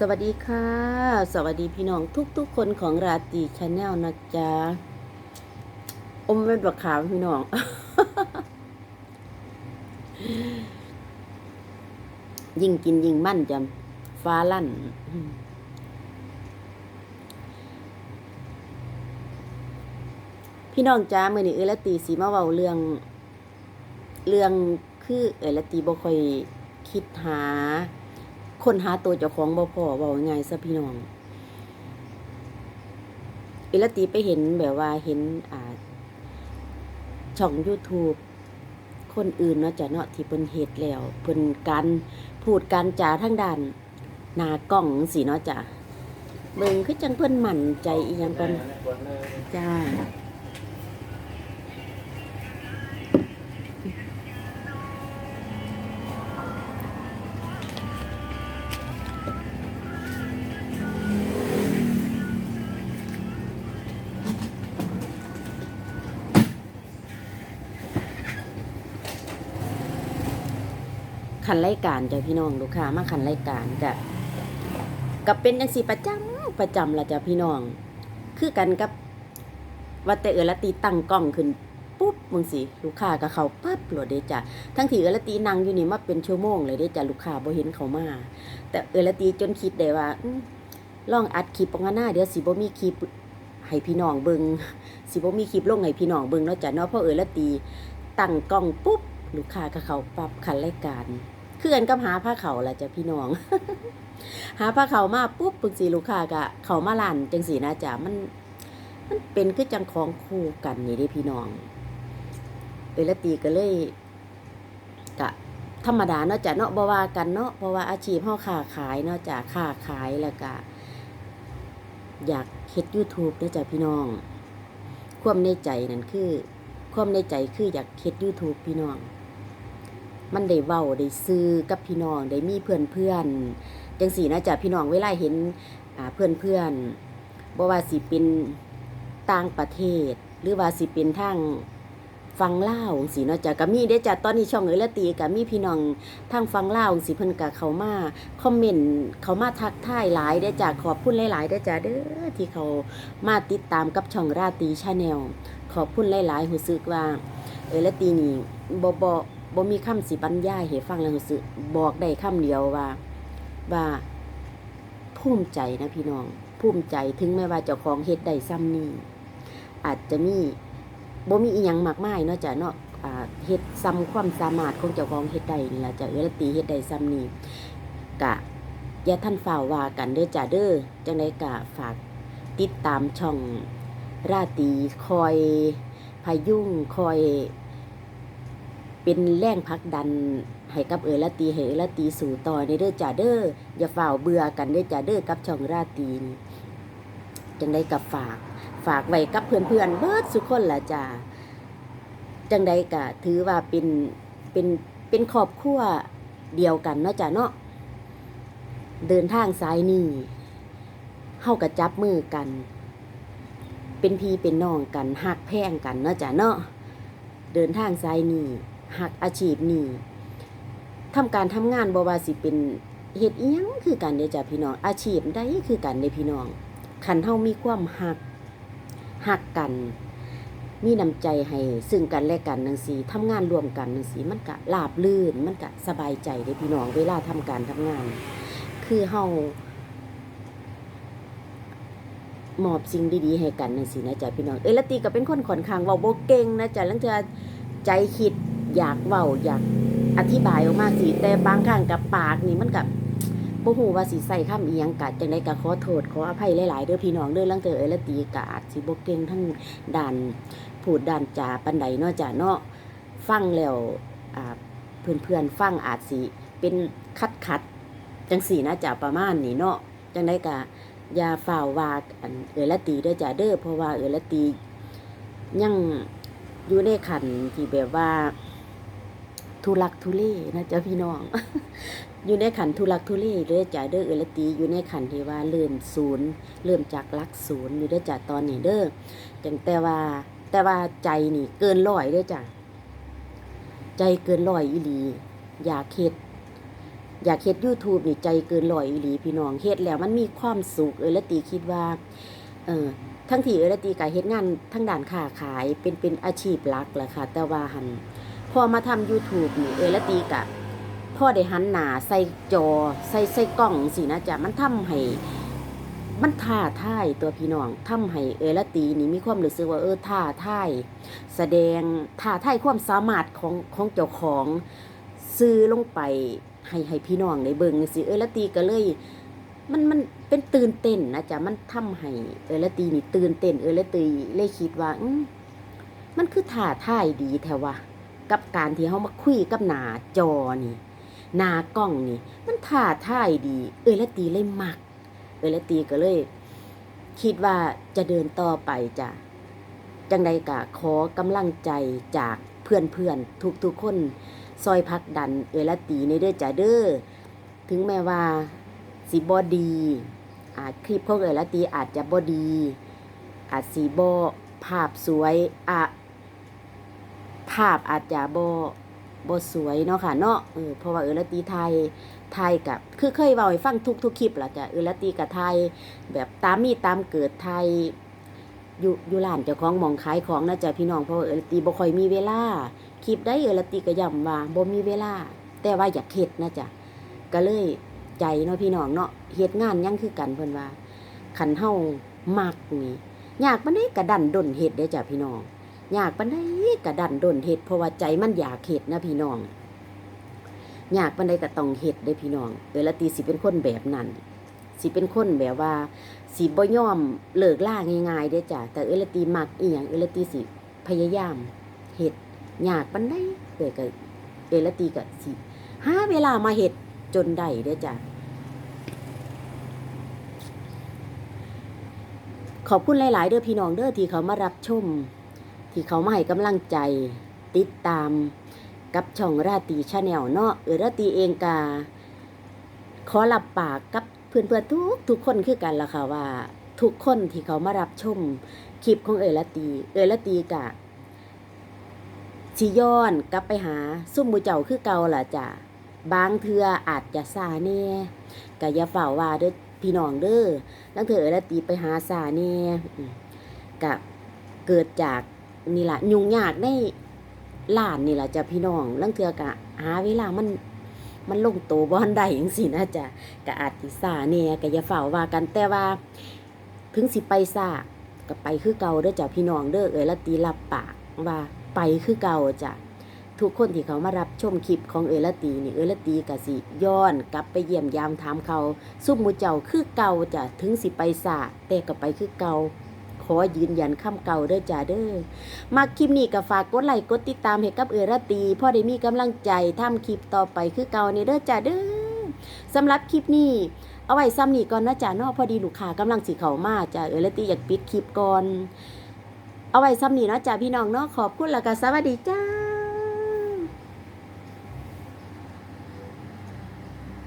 สวัสดีค่ะ สวัสดีพี่น้องทุกๆคนของราตรีชาแนลนะจ๊ะ อมเป็นบักขาวพี่น้อง ยิ่งกินยิ่งมั่นจำฟ้าลั่น พี่น้องจ้ามื่อนี้เออละตีสีมาเว้าเรื่อง เรื่องคือเออละตีบ่ค่อยคิดหา คนหาตัวเจ้าของบ่พอเว้าง่ายซะพี่น้องออลตีไปเห็นแบบว่าเห็นอ่า ช่อง YouTube คนอื่นเนาะจ้ะเนาะที่เพิ่นเฮ็ดแล้วเพิ่นการพูดการจาทางด้านหน้ากล้องสิเนาะจ้ะเบิ่งคือจังเพิ่นมั่นใจอีหยังกันจ้า ขันรายการจ้ะพี่น้องลูกค้ามาขันรายการกะกับเป็นจังสีประจำประจำละจ้ะพี่น้อง คือกันกับว่าแต่เออละตีตั้งกล้องขึ้นปุ๊บมึงสิลูกค้าก็เขาปั๊บโหลดเด้จ้ะทั้งที่เออละตีนั่งอยู่นี่มาเป็นชั่วโมงเลยเด้จ้ะลูกค้าบ่เห็นเขามา แต่เออละตีจนคิดได้ว่าอื้อลองอัดคลิปออกมาหน้าเดี๋ยวสิบ่มีคลิปให้พี่น้องเบิ่งสิบ่มีคลิปลงให้พี่น้องเบิ่งเนาะจ้ะเนาะเพราะเออละตีตั้งกล้องปุ๊บลูกค้าก็เขาปั๊บขันรายการ คือกันกับหาผ้าเขาล่ะจ้ะพี่น้อง หาผ้าเขามาปุ๊บปึกสีลูกค้ากะเขามาลั่นจังสีนะจ๊ะมัน มันเป็นคือจังของคู่กันนี่ด้พี่น้องเอลตีก็เลยกะธรรมดาเนาะจ้ะเนาะบ่ว่ากันเนาะเพราะว่าอาชีพเฮาค้าขายเนาะจ้ะค้าขายแล้วก็อยากเฮ็ด YouTube เนาะจ้ะพี่น้อง ความในใจนั่นคือ ความในใจคืออยากเฮ็ด YouTube พี่น้อง มันได้เว้าได้ซื้อกับพี่น้องได้มีเพื่อนเพื่อนจังสี่นะจ๊ะพี่น้องเวลาเห็นเพื่อนเพื่อนบ่ว่าสิเป็นต่างประเทศ หรือว่าสิเป็นทางฟังเล่าวจังซี่เนาะจ้ะก็มีได้จ้ะตอนนี้ช่องเอละตีก็มีพี่น้องทางฟังเล่าวจังซี่เพิ่นก็เขามาคอมเมนต์เขามาทักทายหลายได้จ้ะขอบคุณหลายๆได้จ้ะเด้อที่เขามาติดตามกับช่องราตีชาแนลขอบคุณหลายๆรู้สึกว่า เอละตีนี่บ่บ่ บ่มีคำสิบรรยายให้ฟังแล้วรู้สึกบอกได้คำเดียวว่า ว่าภูมิใจนะพี่น้อง ภูมิใจถึงแม้ว่าเจ้าของเฮ็ดได้ซ้ำนี้อาจจะมีบ่มีอีหยังมากมายเนาะจ้ะเนาะเฮ็ดซ้ำความสามารถของเจ้าของเฮ็ดได้นี่ล่ะจ้ะเออตีเฮ็ดได้ซ้ำนี้กะอย่าท่านฝ่าว่ากันเด้อจ้ะเด้อจังไดกะฝากติดตามช่องราตีคอยพายุงคอย เป็นแรงผลักดันให้กับเออละตีให้เออละตีสู่ต่อในเด้อจ่าเด้ออย่าฝ่าเบื่อกันเด้อจ่าเด้อกับช่องราตีนจังได้กับฝากฝากไว้กับเพื่อนๆเบิดสุคนละจ้าจังได้กะถือว่าเป็นเป็นเป็นครอบครัวเดียวกันเนาะจ้าเนาะเดินทางสายนี่เฮากับจับมือกัน เป็นพี่เป็นน้องกันหักแพงกันเนาะจ้าเนาะเดินทางสายนี่ หักอาชีพนี่ทำการทำงานบ่ว่าสิเป็นเฮ็ดอีหยังคือกันเด้จ้ะพี่น้อง อาชีพใดคือกันเด้พี่น้องคันเฮามีความหักหักกัน มีน้ำใจให้ซึ่งกันและกันจังซี่ทำงานร่วมกันจังซี่มันก็ราบรื่น มันก็สบายใจเด้พี่น้องเวลาทำการทำงาน คือเฮามอบสิ่งดีๆให้กันจังซี่นะจ๊ะพี่น้อง เอ้ยละตีก็เป็นคนค่อนข้างเว้าบ่เก่งนะจ๊ะลังเทื่อใจคิด อยากเว้าอยากอธิบายออกมาสิแต่บางครั้งกับปากนี่มันก็บ่ฮู้ว่าสิใส่คำอีหยังกะจังได๋ก็ขอโทษขออภัยหลายๆเด้อพี่น้องเด้อลังเทื่อเอ้ยละตีก็อาจสิบ่เก่งทั้งด้านพูดด้านจาปานใดเนาะจ้ะเนาะฟังแล้วอ่าเพื่อนๆฟังอาจสิเป็นคัดๆจังสี่นะจ๊ะประมาณนี้เนาะจังได๋ก็อย่าฝ่าวว่าอันเออละตีเด้อจ้ะเด้อเพราะว่าเออละตียังอยู่ในขันที่แบบว่า ทุลักทุเลนะจ๊ะพี่น้อง อยู่ในขันทุลักทุเลเด้อจ้ะเด้อเออลตีอยู่ในขันที่ว่าเริ่มศูนย์เริ่มจากลักศูนย์อยู่เด้อจ้ะตอนนี้เด้อจังแต่ว่าแต่ว่าใจนี่เกินร้อยเด้อจ้ะใจเกินร้อยอีหลีอยากเฮ็ดอยากเฮ็ด YouTube นี่ใจเกินร้อยอีหลีพี่น้องเฮ็ดแล้วมันมีความสุขเออลตีคิดว่าเออทั้งที่เออลตีก็เฮ็ดงานทั้งด้านค้าขายเป็นเป็นอาชีพหลักแหละค่ะ แต่ว่าหัน พอมาทำ YouTube นี่เออละตีก็พอได้หันหนาใส่จอใส่ใส่กล้องสินะจ๊ะมันทำให้มันท้าท่ายตัวพี่น้องทำให้เอละตีนี่มีความรู้สึกว่าเออท้าท่ายแสดงท้าท่ายความสามารถของของเจ้าของซื้อลงไปให้ให้พี่น้องได้เบิงสิเอละตีก็เลย มันมันเป็นตื่นเต้นนะจ๊ะมันทำให้เอละตีนี่ตื่นเต้นเอละตีเลยคิดว่าอืมันคือท้าท่ายดีแท้วะ กับการที่เฮามาคุยกับหน้าจอนี่หน้ากล้องนี่ มันท้าท่ายดี เออละตีเลยมัก เออละตีก็เลย คิดว่าจะเดินต่อไปจ้ะจังใดกะขอกำลังใจจากเพื่อนเพื่อนทุกๆคนซอยพักดันเออละตีในเด้อจ้ะเด้อถึงแม้ว่าสีบอดีอาจคลิปของเออละตีอาจจะบอดี อาจสีบอภาพสวยอะาพอาจจะบอบสวยเนาะค่ะเนาะเออเพราะว่าเออละตีไทยไทยกับคือเคยเว้าให้ฟังทุกทุกคลิปล่ะจ้ะเออละตีกับไทยแบบตามมีตามเกิดไทยอยู่อยู่ร้านเจ้าของมองขายของนะจ๊ะพี่น้องเพราะว่าเออละตีบ่ค่อยมีเวลาคลิปได้เออละตีก็ย้ำว่าบ่มีเวลา แต่ว่าอยากเฮ็ดนะจ๊ะก็เลยใจเนาะพี่น้องเนาะเฮ็ดงานยังคือกันเพิ่นว่าคันเฮามักนี่อยากปานใดก็ดันดนเฮ็ดเด้จ้ะพี่น้อง อยากปานใดก็ดันดนเฮ็ดเพราะว่าใจมันอยากเฮ็ดนะพี่น้องอยากปันใดก็ต้องเฮ็ดได้พี่น้องเออละตีสิเป็นคนแบบนั้นสิเป็นคนแบบว่าสิบ่ย่อมเลิกล่าง่ายๆเด้จ้ะแต่เออละตีมักอีหยังเออละตีสิพยายามเฮ็ดอยากปันใดเอ้ยก็เออละตีก็สิหาเวลามาเฮ็ดจนได้เด้จ้ะขอบคุณหลาย ๆ เด้อพี่น้องเด้อที่เขามารับชม ที่เขามาให้กำลังใจ ติดตามกับช่องราตีชาแนลเนาะเออราตีเองกาขอรับปากกับเพื่อนเพื่อนๆทุกทุกคนคือกันละค่ะว่า ทุกคนที่เขามารับชมคลิปของเออราตีเออราตีกะสิย้อนกลับไปหาซุ่มหมูเจ้าคือเก่าล่ะจ้ะบางเทืออาจจะซาแน่กะอย่าฝ่าว่าเด้อพี่น้องเด้อลังเถือเออราตีไปหาซาแน่กะเกิดจาก นี่แหละยุ่งยากในล้านนี่แหละจ้ะพี่น้องลังเทือกะหาเวลามันมันลงโตบ่ทันได้จังซี่นะจ้ะก็อาจสิซาแหน่ก็อย่าเฝ้าว่ากันแต่ว่า ถึงสิไปซาก็ไปคือเก่าเด้อจ้ะพี่น้องเด้อเอ้ยละตีรับปากว่าไปคือเก่าจ้ะทุกคนที่เขามารับชมคลิปของเอลตีนี่เอลตีก็สิย้อนกลับไปเยี่ยมยามถามเขาซุปหมูเจ้าคือเก่าจ้ะถึงสิไปซาแต่ก็ไปคือเก่า ขอยืนยันคำเก่าเด้อจ้าเด้อมาคลิปนี้ก็ฝากกดไลค์กดติดตามให้กับเออรตีพ่อได้มีกำลังใจทำคลิปต่อไปคือเก่านี่เด้อจ้าเด้อสำหรับคลิปนี้เอาไว้ซ้ำนี่ก่อนนะจ้าเนาะพอดีลูกค้ากำลังสีเขามาจ้าเออรตีอยากปิดคลิปก่อน เอาไว้ซ้ำนี่เนาะจ้าพี่น้องเนาะขอบคุณแล้วก็สวัสดีจ้า